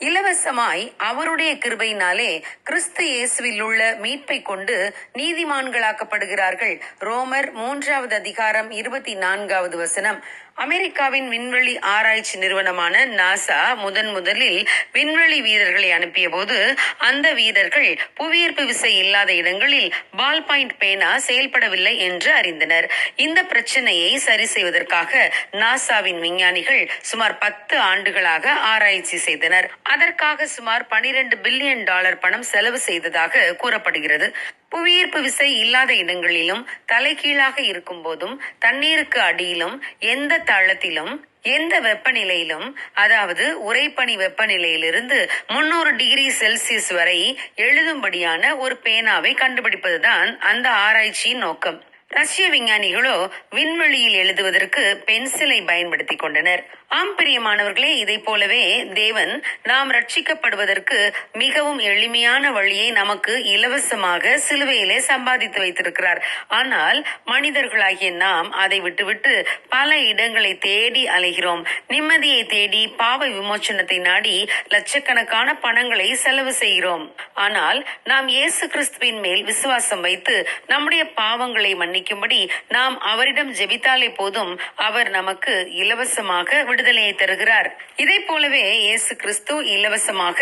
இலவசமாய் அவருடைய கிருபையினாலே கிறிஸ்து இயேசுவில் உள்ள மீட்பை கொண்டு நீதிமான்களாக்கப்படுகிறார்கள். ரோமர் மூன்றாவது அதிகாரம் இருபத்தி நான்காவது வசனம். அமெரிக்காவின் விண்வெளி ஆராய்ச்சி நிறுவனமான நாசா முதன் முதலில் விண்வெளி வீரர்களை அனுப்பிய போது அந்த வீரர்கள் புவியீர்ப்பு விசை இல்லாத இடங்களில் பால் பாயிண்ட் பேனா செயல்படவில்லை என்று அறிந்தனர். இந்த பிரச்சனையை சரி செய்வதற்காக நாசாவின் விஞ்ஞானிகள் சுமார் பத்து ஆண்டுகளாக ஆராய்ச்சி செய்தனர். அதற்காக சுமார் பனிரெண்டு பில்லியன் டாலர் பணம் செலவு செய்ததாக கூறப்படுகிறது. புவியீர்ப்பு விசை இல்லாத இடங்களிலும் தலைகீழாக இருக்கும் போதும் தண்ணீருக்கு அடியிலும் எந்த தளத்திலும் எந்த வெப்பநிலையிலும் அதாவது உறைபனி வெப்பநிலையிலிருந்து முன்னூறு டிகிரி செல்சியஸ் வரை எழுதும்படியான ஒரு பேனாவை கண்டுபிடிப்பதுதான் அந்த ஆராய்ச்சியின் நோக்கம். ரஷ்ய விஞ்ஞானிகளோ விண்வெளியில் எழுதுவதற்கு பென்சிலை பயன்படுத்தி கொண்டனர். ஆம் பிரியமானவர்களே இதை போலவே தேவன் நாம் ரட்சிக்கப்படுவதற்கு மிகவும் எளிமையான வழியை நமக்கு இலவசமாக சிலுவையிலே சம்பாதித்து வைத்திருக்கிறார். ஆனால் மனிதர்களாகிய நாம் அதை விட்டுவிட்டு பல இடங்களை தேடி அலைகிறோம். நிம்மதியை தேடி பாவ விமோச்சனத்தை நாடி லட்சக்கணக்கான பணங்களை செலவு செய்கிறோம். ஆனால் நாம் இயேசு கிறிஸ்துவின் மேல் விசுவாசம் வைத்து நம்முடைய பாவங்களை மன்னிக்கும்படி நாம் அவரிடம் ஜெபித்தாலே போதும். அவர் நமக்கு இலவசமாக விடுதலையை தருகிறார். இதை போலவே இயேசு கிறிஸ்து இலவசமாக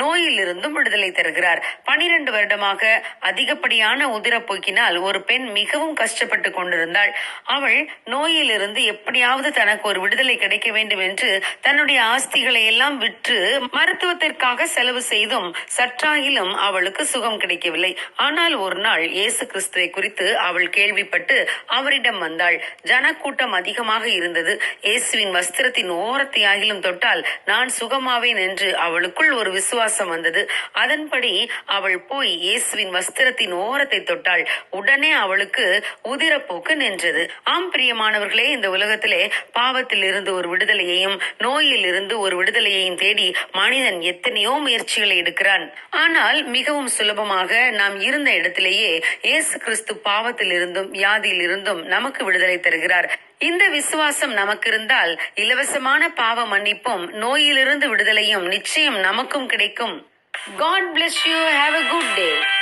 நோயிலிருந்தும் விடுதலை தருகிறார். பனிரெண்டு வருடமாக அதிகப்படியான உதிரப்போக்கினால் ஒரு பெண் மிகவும் கஷ்டப்பட்டு கொண்டிருந்தாள். அவள் நோயிலிருந்து எப்படியாவது தனக்கு ஒரு விடுதலை கிடைக்க வேண்டும் என்று தன்னுடைய ஆஸ்திகளை எல்லாம் விற்று மருத்துவத்திற்காக செலவு செய்தும் சற்றாகிலும் அவளுக்கு சுகம் கிடைக்கவில்லை. ஆனால் ஒரு நாள் இயேசு கிறிஸ்துவை குறித்து அவள் கேள்வி கேள்விப்பட்டு அவரிடம் வந்தாள். ஜனக்கூட்டம் அதிகமாக இருந்தது. இயேசுவின் வஸ்திரத்தின் ஓரத்தை ஆகிலும் தொட்டால் நான் சுகமாவேன் என்று அவளுக்குள் ஒரு விசுவாசம் வந்தது. அதன்படி அவள் போய் இயேசுவின் வஸ்திரத்தின் ஓரத்தை தொட்டாள். உடனே அவளுக்கு உதிரப்போக்கு நின்றது. ஆம் பிரியமானவர்களே இந்த உலகத்திலே பாவத்தில் இருந்து ஒரு விடுதலையையும் நோயில் இருந்து ஒரு விடுதலையையும் தேடி மனிதன் எத்தனையோ முயற்சிகளை எடுக்கிறான். ஆனால் மிகவும் சுலபமாக நாம் இருந்த இடத்திலேயே இயேசு கிறிஸ்து பாவத்தில் இருந்தும் வியாதியில் இருந்தும் நமக்கு விடுதலை தருகிறார். இந்த விசுவாசம் நமக்கு இருந்தால் இலவசமான பாவ மன்னிப்பும் நோயிலிருந்து விடுதலையும் நிச்சயம் நமக்கும் கிடைக்கும். God bless you have